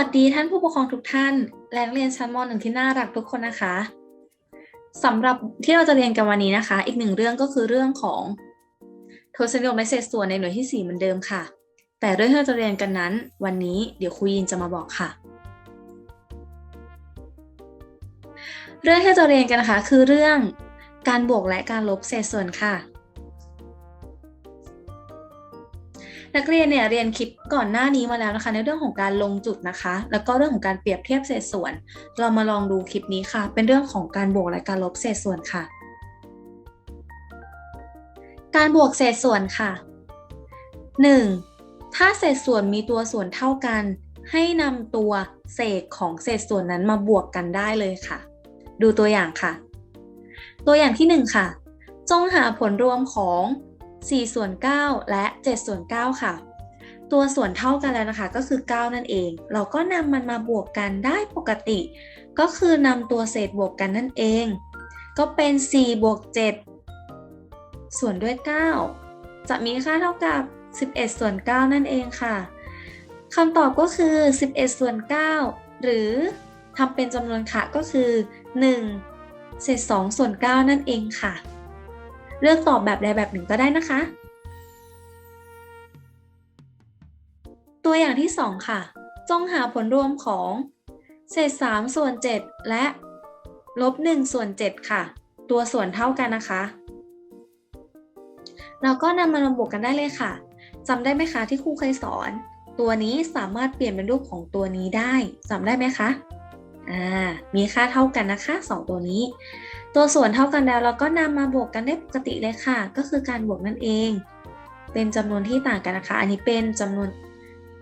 สวัสดีท่านผู้ปกครองทุกท่าน และนักเรียนชั้นม .1 ที่น่ารักทุกคนนะคะสำหรับที่เราจะเรียนกันวันนี้นะคะ อีกหนึ่งเรื่องก็คือเรื่องของทศนิยมและเศษส่วนในหน่วยที่ 4 เหมือนเดิมค่ะ แต่เรื่องที่เราจะเรียนกันนั้น วันนี้เดี๋ยวครูยินจะมาบอกค่ะ เรื่องที่เราจะเรียนกันนะคะ คือเรื่องการบวกและการลบเศษส่วนค่ะ นักเรียนเนี่ยเรียนคลิปก่อนหน้านี้มาแล้วนะคะ ในเรื่องของการลงจุดนะคะ แล้วก็เรื่องของการเปรียบเทียบเศษส่วน เรามาลองดูคลิปนี้ค่ะ เป็นเรื่องของการบวกและการลบเศษส่วนค่ะ การบวกเศษส่วนค่ะ 1. ถ้าเศษส่วนมีตัวส่วนเท่ากัน ให้นำตัวเศษของเศษส่วนนั้นมาบวกกันได้เลยค่ะ ดูตัวอย่างค่ะ ตัวอย่างที่ 1 ค่ะ จงหาผลรวมของ 4ส่วน9และ7ส่วน9ค่ะ ตัวส่วนเท่ากันแล้วนะคะ ก็คือ 9 นั่นเอง เราก็นำมันมาบวกกันได้ปกติ ก็คือนำตัวเศษบวกกันนั่นเอง ก็เป็น4บวก7ส่วนด้วย 9 จะมีค่าเท่ากับ 11 ส่วน 9 นั่นเองค่ะคำตอบก็คือ 11 ส่วน 9 หรือทำเป็นจำนวนค่ะก็คือ 1 เศษ 2 ส่วน 9 นั่นเองค่ะ เลือกตอบแบบใดแบบหนึ่งก็ได้นะคะ ตัวอย่างที่ 2 ค่ะ จงหาผลรวมของ เศษ 3 ส่วน 7 และลบ1ส่วน 7 ค่ะ ตัวส่วนเท่ากันนะคะ เราก็นำมันมาบวกกันได้เลยค่ะจำได้ไหมคะที่ครูเคยสอน ตัวนี้สามารถเปลี่ยนเป็นรูปของตัวนี้ได้จำได้ไหมคะอ่ามีค่าเท่ากันนะคะ 2 ตัวนี้ ตัวส่วนเท่ากันแล้วเราก็นำมาบวกกันได้ปกติเลยค่ะ ก็คือการบวกนั่นเอง เป็นจำนวนที่ต่างกันนะคะ อันนี้เป็นจำนวน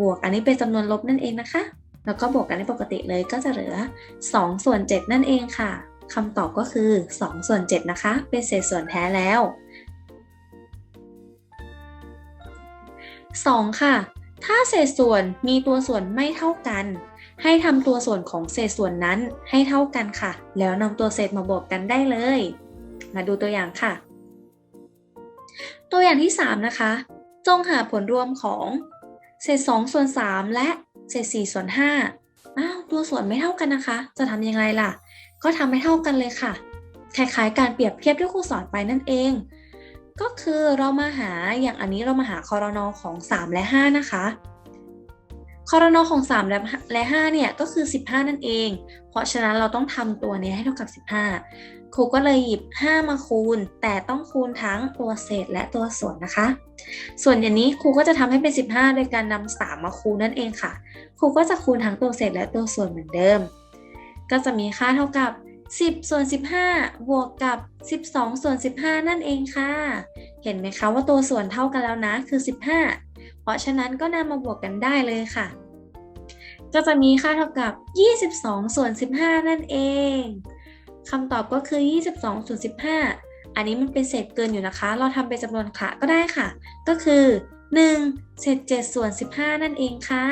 บวก อันนี้เป็นจำนวนลบนั่นเองนะคะ แล้วก็บวกกันได้ปกติเลยก็จะเหลือ 2 ส่วน 7 นั่นเองค่ะคำตอบก็คือ 2 ส่วน 7 นะคะ เป็นเศษส่วนแท้แล้ว 2 ค่ะ ถ้าเศษส่วนมีตัวส่วนไม่เท่ากัน ให้ทำตัวส่วนของเศษส่วนนั้นให้เท่ากันค่ะ แล้วนำตัวเศษมาบวกกันได้เลย มาดูตัวอย่างค่ะ ตัวอย่างที่ 3 นะคะ จงหาผลรวมของเศษ2ส่วน 3 และเศษ4ส่วน5อ้าวตัวส่วนไม่เท่ากันนะคะ จะทำยังไงล่ะ ก็ทำให้เท่ากันเลยค่ะ คล้ายๆ การเปรียบเทียบที่ครูสอนไปนั่นเอง ก็คือเรามาหาอย่างอันนี้เรามาหาคอรนอของ 3 และ 5 นะคะ คอรนอของ 3 และ5เนี่ยก็คือ 15 นั่นเอง เพราะฉะนั้นเราต้องทำตัวนี้ให้เท่ากับ 15 ครูก็เลยหยิบ 5 มาคูณ แต่ต้องคูณทั้งตัวเศษและตัวส่วนนะคะ ส่วนอย่างนี้ครูก็จะทำให้เป็น 15 โดยการนำ3มาคูณนั่นเองค่ะ ครูก็จะคูณทั้งตัวเศษและตัวส่วนเหมือนเดิม ก็จะมีค่าเท่ากับ 10 ส่วน 15 บวกกับ 12 ส่วน 15 นั่นเองค่ะ เห็นไหมคะว่าตัวส่วนเท่ากันแล้วนะคือ 15เพราะฉะนั้นก็นำมาบวกกันได้เลยค่ะ ก็จะมีค่าเท่ากับ 22 ส่วน 15 นั่นเองคำตอบก็คือ 22 ส่วน 15 อันนี้มันเป็นเศษเกินอยู่นะคะ เราทำเป็นจำนวนค่ะก็ได้ค่ะ ก็คือ 1 เศษ 7 ส่วน 15 นั่นเองค่ะ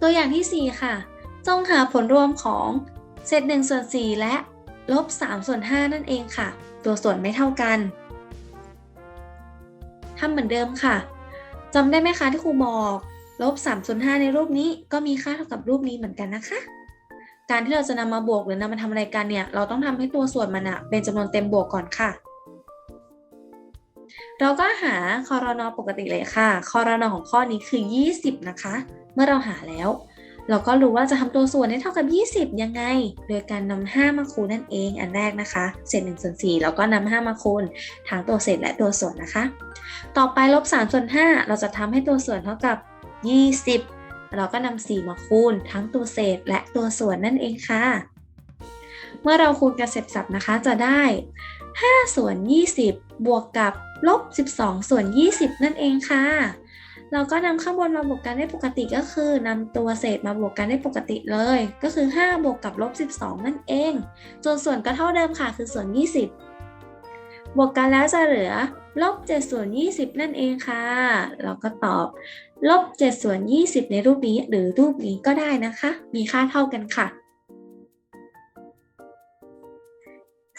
ตัวอย่างที่ 4 ค่ะ จงหาผลรวมของเศษ1ส่วน 4 และลบ 3 ส่วน 5 นั่นเองค่ะ ตัวส่วนไม่เท่ากันทำเหมือนเดิมค่ะ จำได้ไหมคะที่ครูบอกลบ3ส่วน5ในรูปนี้ก็มีค่าเท่ากับรูปนี้เหมือนกันนะคะ การที่เราจะนำมาบวกหรือนำมาทำอะไรกันเนี่ย เราต้องทำให้ตัวส่วนมันอะเป็นจำนวนเต็มบวกก่อนค่ะ เราก็หาคอรนอปกติเลยค่ะคอรนอของข้อนี้คือ 20 นะคะ เมื่อเราหาแล้ว เราก็รู้ว่าจะทำตัวส่วนให้เท่ากับ 20 ยังไง โดยการนำ5มาคูณนั่นเองอันแรกนะคะ เศษ1ส่วน4แล้วก็นำ5มาคูณทั้งตัวเศษและตัวส่วนนะคะ ต่อไปลบ3ส่วน5เราจะทำให้ตัวส่วนเท่ากับ 20 เราก็นำ4มาคูณ ทั้งตัวเศษและตัวส่วนนั่นเองค่ะ เมื่อเราคูณกันเสร็จสับนะคะจะได้ 5 ส่วน 20 บวกกับลบ 12 ส่วน 20 นั่นเองค่ะ เราก็นำข้างบนมาบวกกันได้ปกติก็คือนำตัวเศษมาบวกกันได้ปกติเลย ก็คือ 5 บวกกับลบ 12 นั่นเองส่วนส่วนก็เท่าเดิมค่ะคือส่วน 20 บวกกันแล้วจะเหลือลบ7ส่วน20 นั่นเองค่ะ เราก็ตอบลบ7ส่วน20 ในรูปนี้หรือรูปนี้ก็ได้นะคะ มีค่าเท่ากันค่ะ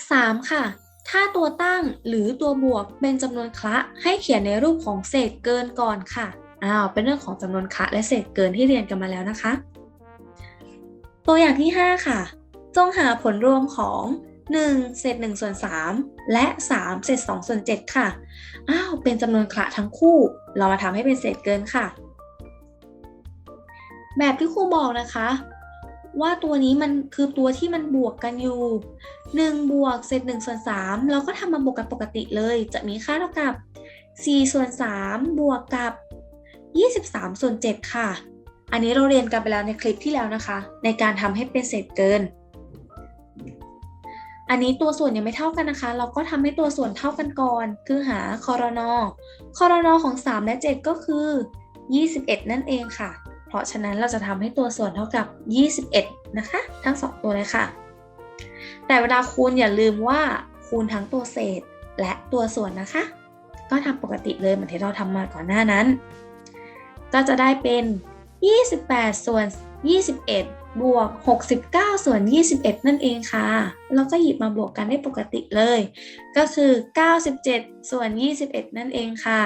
3 ค่ะ ถ้าตัวตั้งหรือตัวบวกเป็นจำนวนคละให้เขียนในรูปของเศษเกินก่อนค่ะ อ้าว เป็นเรื่องของจำนวนคะและเศษเกินที่เรียนกันมาแล้วนะคะ ตัวอย่างที่ 5 ค่ะ จงหาผลรวมของ 1 เศษ1ส่วน3และ 3 เศษ2ส่วน7ค่ะ อ้าว เป็นจำนวนคละทั้งคู่ เรามาทำให้เป็นเศษเกินค่ะ แบบที่ครูบอกนะคะ ว่าตัวนี้มันคือตัวที่มันบวกกันอยู่1บวกเศษ1ส่วน3เราก็ทำมาบวกกันปกติเลย จะมีค่าเท่ากับ4ส่วน3บวกกับ 23ส่วน7ค่ะ อันนี้เราเรียนกันไปแล้วในคลิปที่แล้วนะคะ ในการทำให้เป็นเศษเกิน อันนี้ตัวส่วนยังไม่เท่ากันนะคะ เราก็ทำให้ตัวส่วนเท่ากันก่อน คือหาคอรนอคอรนอของ 3 และ 7 ก็คือ 21 นั่นเองค่ะ เพราะฉะนั้นเราจะทำให้ตัวส่วนเท่ากับ 21 นะคะ ทั้ง 2 ตัวเลยค่ะ แต่เวลาคูณอย่าลืมว่าคูณทั้งตัวเศษและตัวส่วนนะคะ ก็ทำปกติเลยเหมือนที่เราทำมาก่อนหน้านั้น ก็จะได้เป็น 28 ส่วน 21 บวก 69 ส่วน 21 นั่นเองค่ะแล้วก็หยิบมาบวกกันได้ปกติเลย ก็คือ 97 ส่วน 21 นั่นเองค่ะ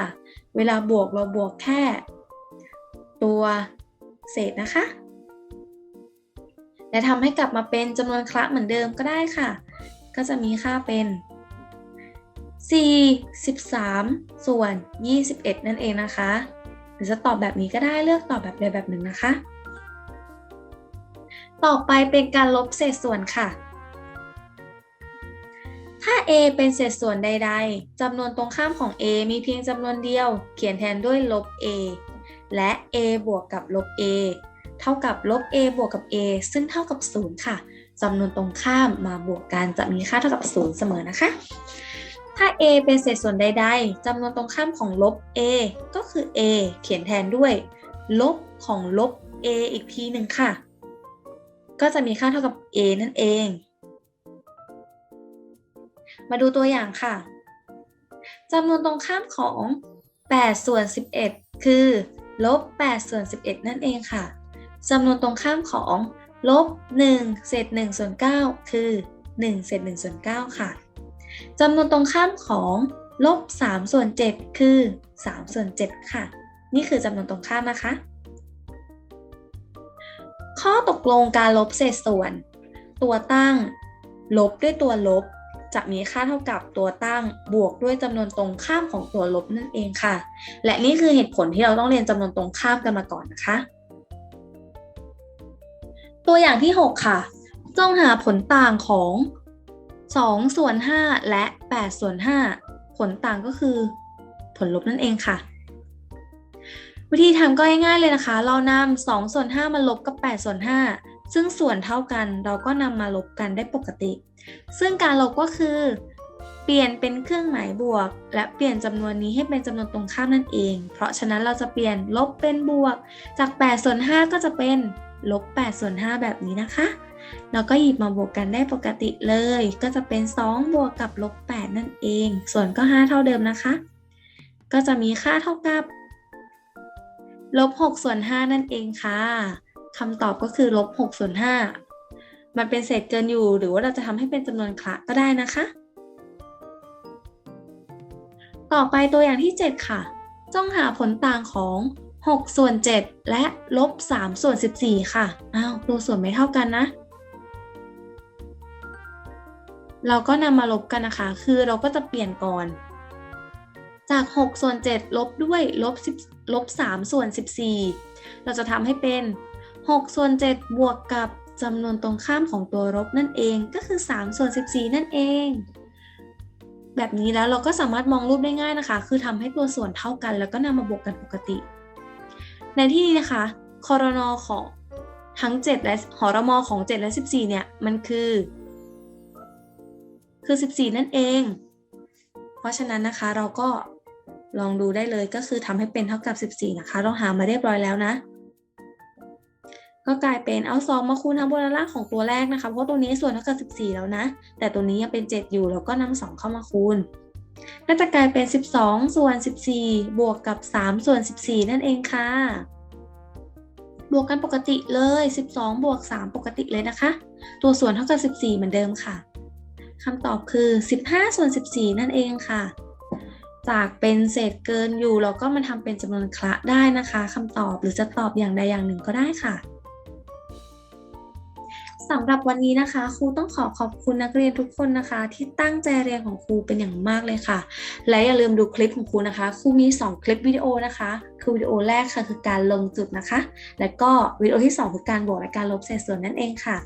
เวลาบวกเราบวกแค่ ตัว เศษนะคะ และทำให้กลับมาเป็นจำนวนคละเหมือนเดิมก็ได้ค่ะ ก็จะมีค่าเป็น43ส่วน 21 นั่นเองนะคะ หรือจะตอบแบบนี้ก็ได้เลือกตอบแบบใดแบบหนึ่งนะคะ ต่อไปเป็นการลบเศษส่วนค่ะ ถ้า a เป็นเศษส่วนใด ๆจำนวนตรงข้ามของ a มีเพียงจำนวนเดียว เขียนแทนด้วยลบ a และ a บวกกับลบ a เท่ากับลบ a บวกกับ a ซึ่งเท่ากับ 0 ค่ะจำนวนตรงข้ามมาบวกกันจะมีค่าเท่ากับ 0 เสมอนะคะ ถ้า a เป็นเศษส่วนใดๆจำนวนตรงข้ามของลบ a ก็คือ a เขียนแทนด้วย ลบของลบ a อีกทีหนึ่งค่ะ ก็จะมีค่าเท่ากับ a นั่นเอง มาดูตัวอย่างค่ะจำนวนตรงข้ามของ8ส่วน11 คือ ลบ8ส่วน11 นั่นเองค่ะจำนวนตรงข้ามของลบ1เศษ1ส่วน9คือ1เศษ1ส่วน9ค่ะจำนวนตรงข้ามของลบ3ส่วน7คือ3ส่วน7ค่ะ นี่คือจำนวนตรงข้ามนะคะ ข้อตกลงการลบเศษส่วน ตัวตั้ง ลบด้วยตัวลบ จะมีค่าเท่ากับตัวตั้งบวกด้วยจำนวนตรงข้ามของตัวลบนั่นเองค่ะ และนี่คือเหตุผลที่เราต้องเรียนจำนวนตรงข้ามกันมาก่อนนะคะ ตัวอย่างที่ 6 ค่ะ จงหาผลต่างของ2ส่วน5และ8ส่วน5ผลต่างก็คือ ผลลบนั่นเองค่ะ วิธีทำก็ง่ายๆเลยนะคะ เรานำ2ส่วน5มาลบกับ8ส่วน5 ซึ่งส่วนเท่ากันเราก็นำมาลบกันได้ปกติ ซึ่งการลบก็คือ เปลี่ยนเป็นเครื่องหมายบวก และเปลี่ยนจำนวนนี้ให้เป็นจำนวนตรงข้ามนั่นเอง เพราะฉะนั้นเราจะเปลี่ยนลบเป็นบวก จาก8ส่วน5ก็จะเป็นลบ8ส่วน5แบบนี้นะคะ เราก็หยิบมาบวกกันได้ปกติเลย ก็จะเป็น 2 บวกกับลบ8นั่นเอง ส่วนก็ 5 เท่าเดิมนะคะ ก็จะมีค่าเท่ากับลบ6ส่วน5นั่นเองค่ะ คำตอบก็คือลบ6ส่วน5มันเป็นเศษเกินอยู่ หรือว่าเราจะทำให้เป็นจำนวนคละก็ได้นะคะ ต่อไปตัวอย่างที่ 7 ค่ะจ้องหาผลต่างของ 6 ส่วน 7 และลบ3ส่วน 14 ค่ะ อ้าวตัวส่วนไม่เท่ากันนะ เราก็นำมาลบกันนะคะ คือเราก็จะเปลี่ยนก่อนจาก 6 ส่วน 7 ลบด้วยลบ10ลบ3ส่วน 14 เราจะทำให้เป็น 6 ส่วน 7 บวกกับจำนวนตรงข้ามของตัวลบนั่นเองก็คือ 3 ส่วน 14 นั่นเอง แบบนี้แล้วเราก็สามารถมองรูปได้ง่ายนะคะ คือทำให้ตัวส่วนเท่ากัน แล้วก็นำมาบวกกันปกติ ในที่นี้นะคะคอรนอของทั้ง 7 และหอรมอของ 7 และ 14 เนี่ย มันคือ คือ 14 นั่นเอง เพราะฉะนั้นนะคะเราก็ลองดูได้เลยก็คือทำให้เป็นเท่ากับ 14 นะคะ เราหามาเรียบร้อยแล้วนะ ก็กลายเป็นเอา 2 มาคูณทั้งบนและล่างของตัวแรกนะคะ เพราะตัวนี้ส่วนเท่ากับ 14 แล้วนะ แต่ตัวนี้ยังเป็น 7 อยู่ แล้วก็นำ2เข้ามาคูณ ก็จะกลายเป็น 12 ส่วน 14 บวกกับ 3 ส่วน 14 นั่นเองค่ะ บวกกันปกติเลย 12 บวก 3 ปกติเลยนะคะ ตัวส่วนเท่ากับ 14 เหมือนเดิมค่ะคำตอบคือ 15 ส่วน 14 นั่นเองค่ะ จากเป็นเศษเกินอยู่เราก็มาทำเป็นจำนวนคละได้นะคะคำตอบหรือจะตอบอย่างใดอย่างหนึ่งก็ได้ค่ะ สำหรับวันนี้นะคะ ครูต้องขอขอบคุณนักเรียนทุกคนนะคะ ที่ตั้งใจเรียนของครูเป็นอย่างมากเลยค่ะ และอย่าลืมดูคลิปของครูนะคะครูมี 2 คลิปวิดีโอนะคะ คือวิดีโอแรกค่ะคือการลงจุดนะคะ แล้วก็วิดีโอที่ 2 คือการบวกและการลบเศษส่วนนั่นเองค่ะ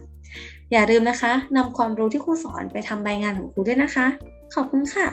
อย่าลืมนะคะนำความรู้ที่ครูสอนไปทำใบงานของครูด้วยนะคะ ขอบคุณค่ะ